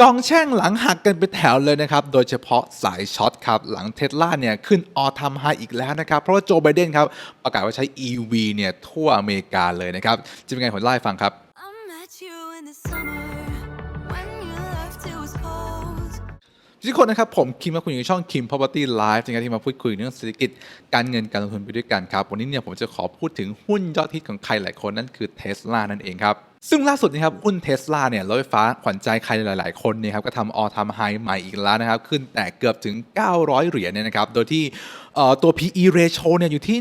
กองแช่งหลังหักกันไปแถวเลยนะครับ โดยเฉพาะสายช็อตครับ หลังเทสลาเนี่ยขึ้นออทามไฮอีกแล้วนะครับ เพราะว่าโจไบเดนครับ ประกาศว่าใช้ EV เนี่ยทั่วอเมริกาเลยนะครับ จะเป็นไงผมเล่าให้ฟังครับ I met you in the summer when you left it was cold. ทุกคนนะครับ ผมคิมและคุณอยู่ในช่อง Kim Property Live นะครับที่มาพูดคุยเรื่องเศรษฐกิจการเงินการลงทุนไปด้วยกันครับ วันนี้เนี่ยผมจะขอพูดถึงหุ้นยอดฮิตของใครหลายคนนั่นคือ Tesla นั่นเองครับ ซึ่งล่าสุดนะครับหุ้น Tesla เนี่ยรถไฟฟ้าขวัญใจใครหลาย ๆ คนเนี่ยครับก็ทำออทำไฮใหม่อีกแล้วนะครับ ขึ้นแต่เกือบถึง 900 เหรียญเนี่ยนะครับ โดยที่ตัว PE ratio เนี่ยอยู่ที่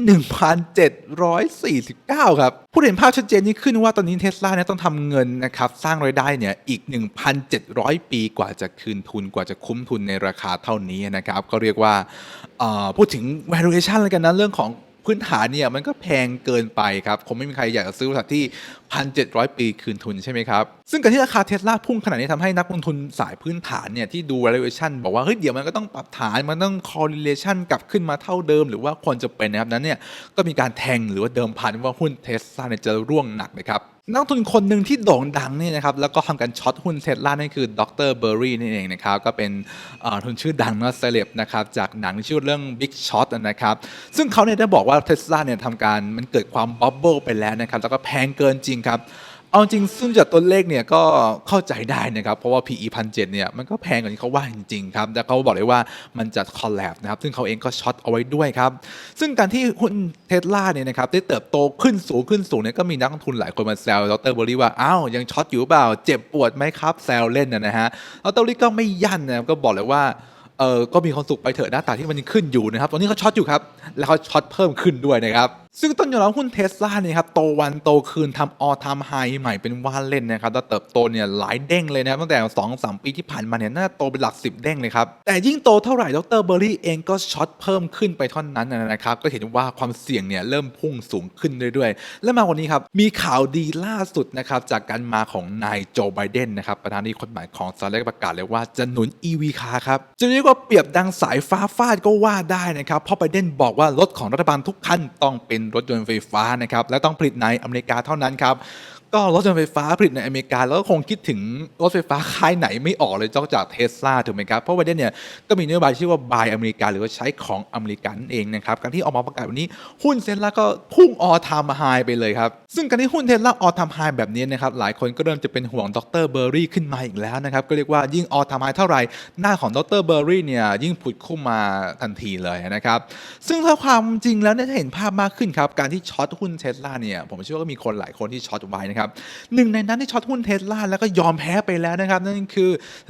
1,749 ครับ ผู้เห็นภาพชัดเจนนี้ขึ้นว่าตอนนี้ Tesla เนี่ยต้องทำเงินนะครับ สร้างรายได้เนี่ยอีก 1,700 ปีกว่าจะคืนทุนกว่าจะคุ้มทุนในราคาเท่านี้นะครับ ก็เรียกว่าพูดถึง valuation เลยกันนะเรื่องของ พื้นฐานเนี่ยมันก็แพงเกินไปครับคงไม่มีใครอยากจะซื้อบริษัทที่ 1,700 ปีคืนทุนใช่ไหมครับ ซึ่งการที่ราคาเทสลาพุ่งขนาดนี้ทำให้นักลงทุนสายพื้นฐานเนี่ยที่ดู valuation บอกว่าเฮ้ยเดี๋ยวมันก็ต้องปรับฐานมันต้อง correlation กลับขึ้นมาเท่าเดิม หรือว่าควรจะเป็นนะครับนั้นเนี่ยก็มีการแทงหรือว่าเดิมพันว่าหุ้นเทสลาเนี่ยจะร่วงหนักนะครับ นักทุนคนหนึ่งที่โด่งดังเนี่ยนะครับแล้วก็ทำการช็อตหุ้นเทสลานั่นคือดรเบอร์รี่นี่เองนะครับก็เป็นทุนชื่อดังนะเซเลบนะครับจากหนังชื่อเรื่อง Big Shot นะครับซึ่งเขาเนี่ยได้บอกว่าเทสลาเนี่ยทำการมันเกิดความบับเบิลไปแล้วนะครับแล้วก็แพงเกินจริงครับ เอาจริงซึ่งจากตัวเลขเนี่ยก็เข้าใจได้นะครับ เพราะว่า PE พันเเนี่ยมันก็แพงกว่าที่เขาว่าจริงๆครับแต่เขาบอกเลยว่ามันจะ collapse นะครับ ซึ่งเขาเองก็ช็อตเอาไว้ด้วยครับ ซึ่งการที่หุ้นเทสลาเนี่ยนะครับได้เติบโตขึ้นสูงขึ้นสูงเนี่ยก็มีนักลงทุนหลายคนมาแซวดรเบอรี่ว่า อ้าวยังช็อตอยู่เปล่า เจ็บปวดไหมครับ แซวเล่นนะนะฮะดรเบอรี่ก็ไม่ยั่นนะครับก็บอกเลยว่าเออก็มีความสุขไปเถอะหน้าตาที่มันยังขึ้นอยู่นะครับ ตอนนี้เขาช็อตอยู่ครับ แล้วเขาช็อตเพิ่มขึ้นด้วยนะครับซึ่งต้นยอมรับหุ้นเทสลาเนี่ยครับโตวันโตคืนทำออทามไฮใหม่เป็นว่าเล่นนะครับแล้วเติบโตเนี่ยหลายเด้งเลยนะครับตั้งแต่2 3ปีที่ผ่านมาเนี่ยน่าจะโตเป็นหลัก 10 เด้งเลยครับ แต่ยิ่งโตเท่าไหร่ดรเบอร์รี่เองก็ช็อตเพิ่มขึ้นไปเท่านั้นนะครับ ก็เห็นว่าความเสี่ยงเนี่ยเริ่มพุ่งสูงขึ้นเรื่อยๆ และมาวันนี้ครับ มีข่าวดีล่าสุดนะครับจากการมาของนายโจไบเดนนะครับประธานาธิบดีคนใหม่ของสหรัฐประกาศเลยว่าจะหนุน EV คาร์ครับจะเรียกว่าเปรียบดังสายฟ้าฟาดก็ว่าได้นะครับเพราะไบเดนบอกว่ารถของรัฐบาลทุกคันต้องเป็นรถยนต์ไฟฟ้านะครับและต้องผลิตในอเมริกาเท่านั้นครับ ก็รถยนต์ไฟฟ้าผลิตในอเมริกาแล้วก็คงคิดถึงรถไฟฟ้าค่ายไหนไม่ออกเลยนอกจากเทสลาถูกไหมครับ เพราะไบเดนเนี่ยก็มีนโยบายชื่อว่า buy อเมริกาหรือว่าใช้ของอเมริกันเองนะครับ การที่ออกมาประกาศวันนี้หุ้นเทสลาก็พุ่งออทามไฮไปเลยครับ ซึ่งการที่หุ้นเทสลาออทามไฮแบบนี้นะครับหลายคนก็เริ่มจะเป็นห่วงดรเบอร์รี่ขึ้นมาอีกแล้วนะครับก็เรียกว่ายิ่งออทามไฮเท่าไหร่หน้าของดรเบอร์รี่เนี่ยยิ่งผุดขึ้นมาทันทีเลยนะครับซึ่งถ้าความจริงแล้วเนี่ยจะเห็นภาพมากขึ้นครับการที่ช็อตหุ้นเทสลาเนี่ยผมเชื่อว่ามีคนหลายคนที่ช็อตไว้นะครับหนึ่งในนั้นที่ช็อตหุ้นเทสลาแล้วก็ยอมแพ้ไปแล้วนะครับ นั่นคือ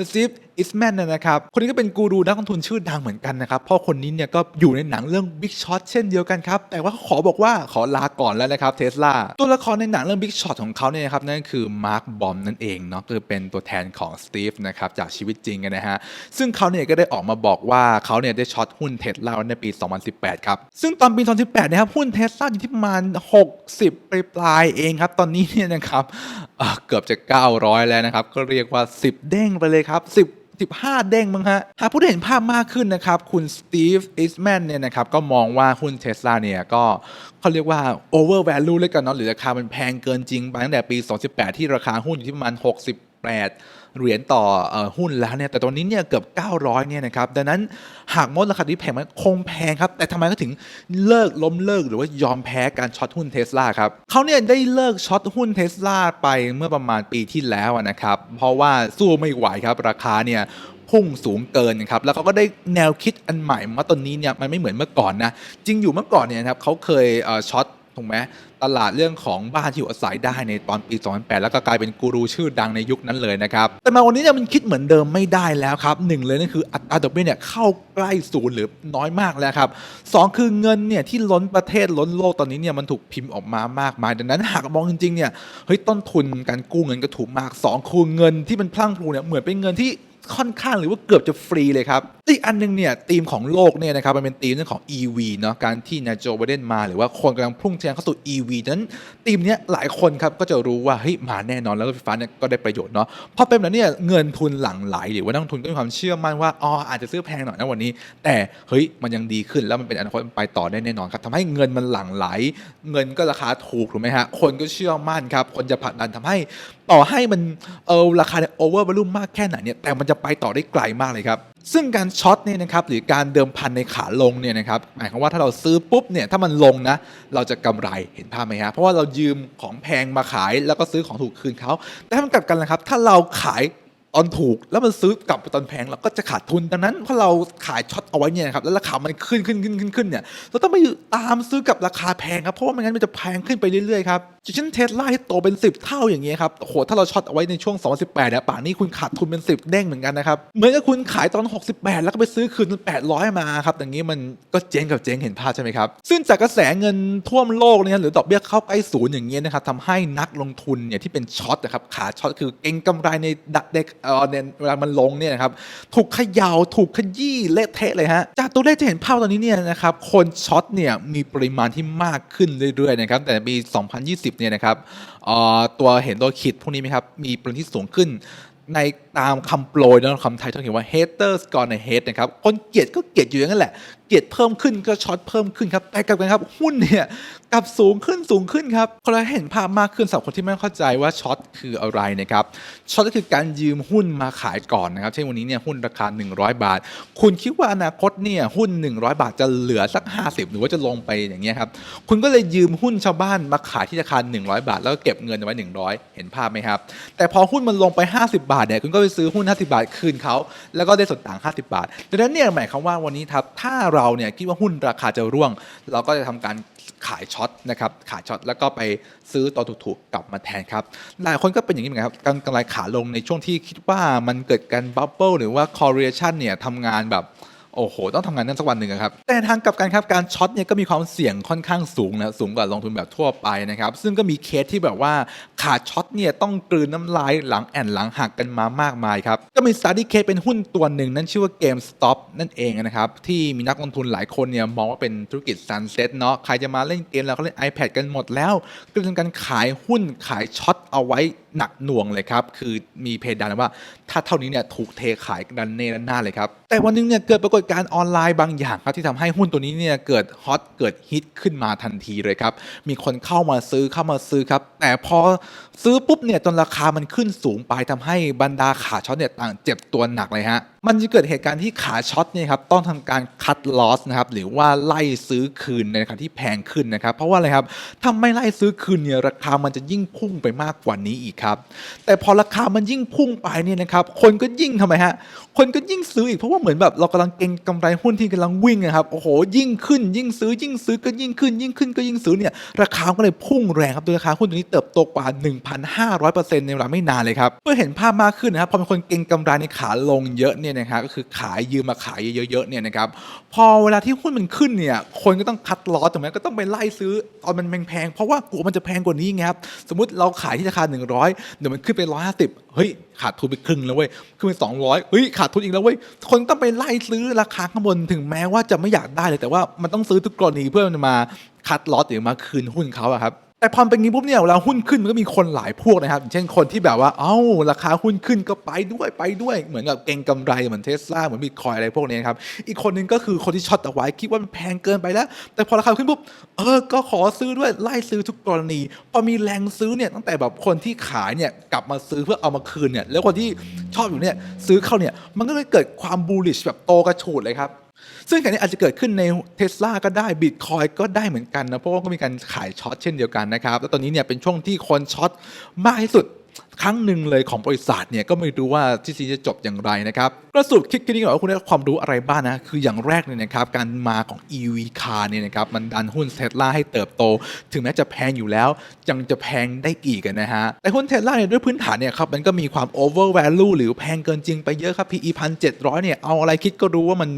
สตีฟอิสแมนนะครับคนนี้ก็เป็นกูรูนักลงทุนชื่อดังเหมือนกันนะครับพราะคนนี้เนี่ยก็อยู่ในหนังเรื่อง Big Shot เช่นเดียวกันครับ แต่ว่าเขาขอบอกว่าขอลาก่อนแล้วนะครับเทสลาตัวละครในหนังเรื่อง Big Shot ของเขาเนี่ยครับนั่นคือมาร์คบอมนั่นเองเนาะคือเป็นตัวแทนของสตีฟนะครับจากชีวิตจริงนนะฮะซึ่งเขาเนี่ยก็ได้ออกมาบอกว่าเขาเนี่ยได้ช็อตหุ้นเทสลาในปี 2018 ครับ ซึ่งตอนปี 2018 นะครับหุ้นเทสลาอยู่ที่ประมาณ 60ปลายๆเองครับตอนนี้เนี่ยนะครับเอ่อเกือบจะ 900 แล้วนะครับ ก็เรียกว่า 10 เด้งไปเลยครับ 10 15 เด้งมั้งฮะ หากผู้ได้เห็นภาพมากขึ้นนะครับ คุณสตีฟ อิสแมนเนี่ยนะครับ ก็มองว่าหุ้นเทสลาเนี่ยก็เขาเรียกว่า over value เลยกันเนาะหรือราคามันแพงเกินจริงไปตั้งแต่ปี 2018 ที่ราคาหุ้นอยู่ที่ประมาณ 68เหรียญต่ออหุ้นแล้วเนี่ยแต่ตอนนี้เนี่ยเกือบ 900เนี่ยนะครับดังนั้นหากมดราคาที่แพงมันคงแพงครับ แต่ทำไมเขาถึงเลิกล้มเลิกหรือว่ายอมแพ้การช็อตหุ้นเทสลาครับเขาเนี่ยได้เลิกช็อตหุ้นเทสลาไปเมื่อประมาณปีที่แล้วนะครับ เพราะว่าสู้ไม่ไหวครับราคาเนี่ยพุ่งสูงเกินครับแล้วเขาก็ได้แนวคิดอันใหม่ว่าตอนนี้เนี่ยมันไม่เหมือนเมื่อก่อนนะจริงอยู่เมื่อก่อนเนี่ยครับเขาเคยช็อตถูกไหม ตลาดเรื่องของบ้านที่อยู่อาศัยได้ในตอนปี 2008 แล้วก็กลายเป็นกูรูชื่อดังในยุคนั้นเลยนะครับ แต่มาวันนี้เนี่ยมันคิดเหมือนเดิมไม่ได้แล้วครับหนึ่งเลยนั่นคืออัตราดอกเบี้ยเนี่ยเข้าใกล้ศูนย์หรือน้อยมากแล้วครับสองคือเงินเนี่ยที่ล้นประเทศล้นโลกตอนนี้เนี่ยมันถูกพิมพ์ออกมามากมายดังนั้นหากมองจริงๆเนี่ยเฮ้ยต้นทุนการกู้เงินก็ถูกมากสองคือเงินที่มันพลั่งพลูเนี่ยเหมือนเป็นเงินที่ค่อนข้างหรือว่าเกือบจะฟรีเลยครับ อีกอันหนึงเนี่ยธีมของโลกเนี่ยนะครับมันเป็นธีมเรื่องของ EV เนาะการที่นายโจไบเดนมา หรือว่าคนกำลังพุ่งทะยานเข้าสู่ EV นั้นธีมเนี้ยหลายคนครับก็จะรู้ว่าเฮ้ยมาแน่นอนแล้วรถไฟฟ้าเนี่ยก็ได้ประโยชน์เนาะพอเป็นแบบนั้เนี่ยเงินทุนหลั่งไหลหรือว่านักทุนก็มีความเชื่อมั่นว่าอ๋ออาจจะซื้อแพงหน่อยนะวันนี้ แต่เฮ้ยมันยังดีขึ้นแล้วมันเป็นอนาคตมันไปต่อได้แน่นอนครับทำให้เงินมันหลั่งไหล เงินก็ราคาถูกถูกไหมฮะคนก็เชื่อมั่นครับคนจะผลักดันทำให้ต่อให้มันเออราคาเนี่ยโอเวอร์วอลุ่มมากแค่ไหนเนี่ยแต่มันจะไปต่อได้ไกลมากเลยครับ ซึ่งการช็อตเนี่ยนะครับหรือการเดิมพันในขาลงเนี่ยนะครับหมายความว่าถ้าเราซื้อปุ๊บเนี่ยถ้ามันลงนะเราจะกำไรเห็นภาพไหมฮะเพราะว่าเรายืมของแพงมาขายแล้วก็ซื้อของถูกคืนเขาแต่ถ้ามันกลับกันนะครับ ถ้าเราขายตอนถูกแล้วมันซื้อกลับไปตอนแพงเราก็จะขาดทุนดังนั้นพอเราขายช็อตเอาไว้เนี่ยครับแล้วราคามันขึ้นขึ้นขึ้นขึ้นขึ้นเนี่ยเราต้องไปตามซื้อกับราคาแพงครับเพราะว่าไม่งั้นมันจะแพงขึ้นไปเรื่อยๆครับ อย่างเช่นเทสลาที่โตเป็น 10 เท่าอย่างเงี้ยครับโหถ้าเราช็อตเอาไว้ในช่วง 2018เนี่ยป่านนี้คุณขาดทุนเป็น 10 เด้งเหมือนกันนะครับ เหมือนกับคุณขายตอน 68 แล้วก็ไปซื้อคืนตอน800 มาครับอย่างนี้มันก็เจ๊งกับเจ๊งเห็นภาพใช่ไหมครับ ซึ่งจากกระแสเงินท่วมโลกเนี่ยหรือดอกเบี้ยเข้าใกล้ศูนย์อย่างเงี้ยนะครับทำให้นักลงทุนเนี่ยที่เป็นช็อตนะครับขาช็อตคือเก็งกำไรในดักเด็กเออในเวลามันลงเนี่ยนะครับถูกขย่าถูกขยี้เละเทะเลยฮะจากตัวเลขจะเห็นภาพตอนนี้เนี่ยนะครับคนช็อตเนี่ยมีปริมาณที่มากขึ้นเรื่อยๆนะครับแต่ปี 2020เนี่ยนะครับตัวเห็นตัวขีดพวกนี้ไหมครับ มีปริมาณที่สูงขึ้น ในตามคำโปรยนะคำไทยต้องเขียนว่า haters gonna hate นะครับ คนเกลียดก็เกลียดอยู่อย่างนั้นแหละ เกียดเพิ่มขึ้นก็ช็อตเพิ่มขึ้นครับแต่กลับกันครับหุ้นเนี่ยกลับสูงขึ้นสูงขึ้นครับคนเราเห็นภาพมากขึ้นสำหรับคนที่ไม่เข้าใจว่าช็อตคืออะไรนะครับช็อตก็คือการยืมหุ้นมาขายก่อนนะครับเช่นวันนี้เนี่ยหุ้นราคา 100 บาท คุณคิดว่าอนาคตเนี่ยหุ้น 100 บาทจะเหลือสัก 50 หรือว่าจะลงไปอย่างเงี้ยครับคุณก็เลยยืมหุ้นชาวบ้านมาขายที่ราคา 100 บาท แล้วก็เก็บเงินไว้ 100 เห็นภาพไหมครับแต่พอหุ้นมันลงไป 50 บาทเนี่ยคุณก็ไปซื้อหุ้น 50 บาทคืนเขาแล้วก็ได้ส่วนต่าง 50 บาทดังนั้นเนี่ยหมายความว่าวันนี้ครับถ้าเราเนี่ยคิดว่าหุ้นราคาจะร่วง เราก็จะทำการขายช็อตนะครับขายช็อตแล้วก็ไปซื้อตอนถูกๆกลับมาแทนครับหลายคนก็เป็นอย่างนี้เหมือนกันครับการกำไรขาลงในช่วงที่คิดว่ามันเกิดการบับเบิลหรือว่า correlation เนี่ยทำงานแบบ โอ้โห ต้องทำงานนั่นสักวันหนึ่งครับ แต่ทางกลับกันครับ การช็อตเนี่ยก็มีความเสี่ยงค่อนข้างสูงนะสูงกว่าลงทุนแบบทั่วไปนะครับ ซึ่งก็มีเคสที่แบบว่าขาดช็อตเนี่ยต้องกลืนน้ำลายหลังแอนหลังหักกันมามากมายครับ ก็มีสตาร์ดี้เคสเป็นหุ้นตัวหนึ่ง นั่นชื่อว่า GameStop นั่นเองนะครับ ที่มีนักลงทุนหลายคนเนี่ยมองว่าเป็นธุรกิจ sunset เนาะใครจะมาเล่นเกมแล้วเขาเล่น iPad กันหมดแล้วก็เลยทำการขายหุ้นขายช็อตเอาไว้หนักหน่วงเลยครับ คือมีเพดานว่า ถ้าเท่านี้เนี่ยถูกเทขายดันเนระนาเลยครับ แต่วันนึงเนี่ยเกิดปรากฏการณ์ออนไลน์บางอย่างครับที่ทำให้หุ้นตัวนี้เนี่ยเกิดฮอตเกิดฮิตขึ้นมาทันทีเลยครับ มีคนเข้ามาซื้อเข้ามาซื้อครับ แต่พอซื้อปุ๊บเนี่ยจนราคามันขึ้นสูงไปทำให้บรรดาขาช็อตเนี่ยต่างเจ็บตัวหนักเลยฮะมันจะเกิดเหตุการณ์ที่ขาช็อตเนี่ยครับต้องทำการคัดลอสนะครับหรือว่าไล่ซื้อคืนในราคาที่แพงขึ้นนะครับ เพราะว่าอะไรครับถ้าไม่ไล่ซื้อคืนเนี่ยราคามันจะยิ่งพุ่งไปมากกว่านี้อีกครับ แต่พอราคามันยิ่งพุ่งไปเนี่ยนะครับคนก็ยิ่งทำไมฮะคนก็ยิ่งซื้ออีกเพราะว่าเหมือนแบบเรากำลังเก็งกำไรหุ้นที่กำลังวิ่งนะครับโอ้โหยิ่งขึ้นยิ่งซื้อยิ่งซื้อก็ยิ่งขึ้น ยิ่งขึ้นก็ยิ่งซื้อเนี่ยราคาก็เลยพุ่งแรงครับโดยราคาหุ้นตัวนี้เติบโตกว่า 1,500%ในเวลาไม่นานเลยครับเพื่อเห็นภาพมากขึ้นนะครับพอเป็นคนเก็งกำไรในขาลงเยอะเนี่ยนะครับก็คือขายยืมมาขายเยอะๆเนี่ยนะครับพอเวลาที่หุ้นมันขึ้นเนี่ยคนก็ต้องคัดลอสถูกไหมก็ต้องไปไล่ซื้อตอนมันแพงๆเพราะว่ากลัวมันจะแพงกว่านี้ไงครับสมมติเราขายที่ราคา 100เดี๋ยวมันขึ้นไป 150 เฮ้ยขาดทุนไปครึ่งแล้วเว้ยขึ้นไป200เฮ้ยขาดทุนอีกแล้วเว้ยคนต้องไปไล่ซื้อราคาข้างบนถึงแม้ว่าจะไม่อยากได้เลย แต่ว่ามันต้องซื้อทุกกรณีเพื่อมันมาคัดลอสหรือมาคืนหุ้นเขาอะครับ แต่พอเป็นงี้ปุ๊บเนี่ยเวลาหุ้นขึ้นมันก็มีคนหลายพวกนะครับเช่นคนที่แบบว่าเอ้าราคาหุ้นขึ้นก็ไปด้วยไปด้วย เหมือนกับเก็งกำไรเหมือนเทสลาเหมือนบิตคอยอะไรพวกนี้ครับอีกคนนึงก็คือคนที่ช็อตเอาไว้คิดว่ามันแพงเกินไปแล้ว แต่พอราคาขึ้นปุ๊บเออก็ขอซื้อด้วยไล่ซื้อทุกกรณี พอมีแรงซื้อเนี่ยตั้งแต่แบบคนที่ขายเนี่ยกลับมาซื้อเพื่อเอามาคืนเนี่ยแล้วคนที่ชอบอยู่เนี่ยซื้อเข้าเนี่ยมันก็เลยเกิดความบูลลิชแบบโตกระฉูดเลยครับ ซึ่งการนี้อาจจะเกิดขึ้นในเทสลาก็ได้บิตคอยก็ได้เหมือนกันนะเพราะว่าก็มีการขายช็อตเช่นเดียวกันนะครับ แล้วตอนนี้เนี่ยเป็นช่วงที่คนช็อตมากที่สุด ครั้งหนึ่งเลยของบริษัทเนี่ยก็ไม่รู้ว่าที่ซีจะจบอย่างไรนะครับก็สรุปคลิปนี้ก่อนว่าคุณได้ความรู้อะไรบ้างนะคืออย่างแรกเลยนะครับการมาของ EV car เนี่ยนะครับมันดันหุ้นเทสลาให้เติบโต ถึงแม้จะแพงอยู่แล้วยังจะแพงได้อีกอะนะฮะแต่หุ้นเทสลาเนี่ยด้วยพื้นฐานเนี่ยครับมันก็มีความ over value หรือแพงเกินจริงไปเยอะครับ PE พันเจ็ดร้อยเนี่ยเอาอะไรคิดก็รู้ว่ามัน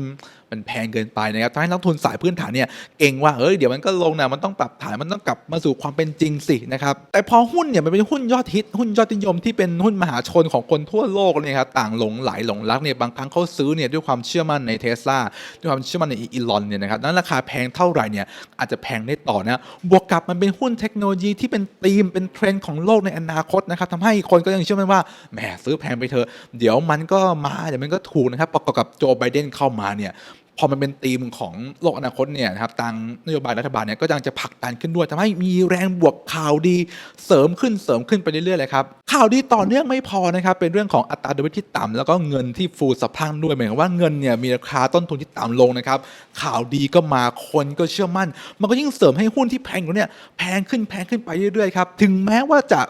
มันแพงเกินไปนะครับทำให้นักทุนสายพื้นฐานเนี่ยเก่งว่าเอ้ยเดี๋ยวมันก็ลงนะมันต้องปรับฐานมันต้องกลับมาสู่ความเป็นจริงสินะครับแต่พอหุ้นเนี่ยมันเป็นหุ้นยอดฮิตหุ้นยอดนิยมที่เป็นหุ้นมหาชนของคนทั่วโลกเนี่ยครับต่างหลงไหลหลงรักเนี่ยบางครั้งเขาซื้อเนี่ยด้วยความเชื่อมั่นในเทสลาด้วยความเชื่อมั่นในอีลอนเนี่ยนะครับนั้นราคาแพงเท่าไหร่เนี่ยอาจจะแพงได้ต่อนะบวกกับมันเป็นหุ้นเทคโนโลยีที่เป็นธีมเป็นเทรนด์ของโลกในอนาคตนะครับทำให้คนก็ยังเชื่อมั่นว่าแหมซื้อแพงไปเถอะเดี๋ยวมันก็มาเดี๋ยวมันก็ถูกนะครับประกอบกับโจไบเดนเข้ามาเนี่ย พอมันเป็นธีมของโลกอนาคตเนี่ยนะครับทางนโยบายรัฐบาลเนี่ยก็ยังจะผลักดันขึ้นด้วยทำให้มีแรงบวกข่าวดีเสริมขึ้นเสริมขึ้นไปเรื่อยๆเลยครับข่าวดีต่อเนื่องไม่พอนะครับเป็นเรื่องของอัตราดอกเบี้ยที่ต่ำแล้วก็เงินที่ฟูสะพังด้วยหมายความว่าเงินเนี่ยมีราคาต้นทุนที่ต่ำลงนะครับข่าวดีก็มาคนก็เชื่อมั่น มันก็ยิ่งเสริมให้หุ้นที่แพงอยู่เนี่ยแพงขึ้นแพงขึ้นไปเรื่อยๆครับถึงแม้ว่าจะ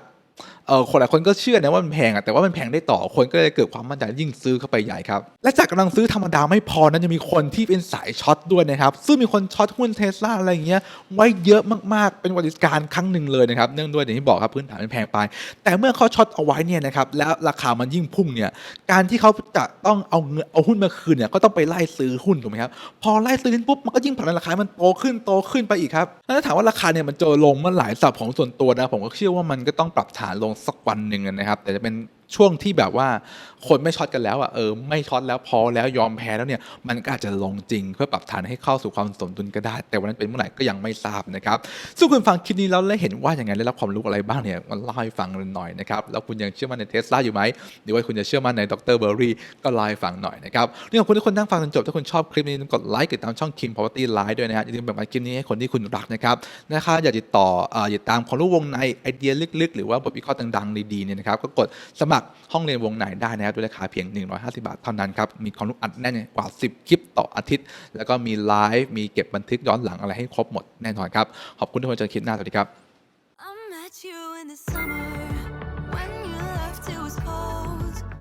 ออคนหลายคนก็เชื่อนะว่ามันแพงอะแต่ว่ามันแพงได้ต่อคนก็เลยเกิดความมั่นใจยิ่งซื้อเข้าไปใหญ่ครับ และจากกำลังซื้อธรรมดาไม่พอนั้นยังมีคนที่เป็นสายช็อตด้วยนะครับซึ่งมีคนช็อตหุ้นเทสลาอะไรอย่างเงี้ยไว้เยอะมากๆ เป็นวัติการครั้งหนึ่งเลยนะครับเนื่องด้วยอย่างที่บอกครับพื้นฐานมันแพงไป แต่เมื่อเขาช็อตเอาไว้เนี่ยนะครับแล้วราคามันยิ่งพุ่งเนี่ยการที่เขาจะต้องเอาเงินเอาหุ้นมาคืนเนี่ยก็ต้องไปไล่ซื้อหุ้นถูกไหมครับพอไล่ซื้อปุ๊บมันก็ยิ่งผลักดันราคา มันโตขึ้นโตขึ้นไปอีกครับแล้วถ้าถามว่าราคาเนี่ยมันจะลงเมื่อไหร่สำหรับของส่วนตัวนะผมก็เชื่อว่ามันก็ต้องปรับฐานลงสักวันหนึ่งนะครับ แต่จะเป็น ช่วงที่แบบว่าคนไม่ช็อตกันแล้วอะเออไม่ช็อตแล้วพอแล้วยอมแพ้แล้วเนี่ยมันก็อาจจะลงจริง เพื่อปรับฐานให้เข้าสู่ความสมดุลก็ได้ แต่วันนั้นเป็นเมื่อไหร่ก็ยังไม่ทราบนะครับซึ่งคุณฟังคลิปนี้แล้วแล้เห็นว่าอย่างไงได้รับความรู้อะไรบ้างเนี่ยมันเล่าให้ฟังหน่อยนะครับแล้วคุณยังเชื่อมั่นในเทสลาอยู่ไหมหรือว่าคุณจะเชื่อมั่นในดรเบอร์รี่ก็เล่าให้ฟังหน่อยนะครับเรื่ของคุณทุกคนนั่งฟังจนจบถ้าคุณชอบคลิปนี้กดไลค์กดติดตามช่อง Kim Property Live ด้วยนะฮะอย่าลืมแบ่งปันคลิปนี้ให้คนที่คุณรักนะครับนะครับอยากติดต่ออย่าตามความรู้วงในไอเดียลึกๆ หรือว่าบทวิเคราะห์ดังๆดีๆเนี่ยนะครับก็กดสมัครห้องเรียนวงในได้นะครับด้วยราคาเพียง 150 บาทเท่านั้นครับ มีความรู้อัดแน่นกว่า 10 คลิปต่ออาทิตย์ แล้วก็มีไลฟ์ มีเก็บบันทึกย้อนหลังอะไรให้ครบหมดแน่นอนครับ ขอบคุณทุกคนจนคลิปหน้า สวัสดีครับ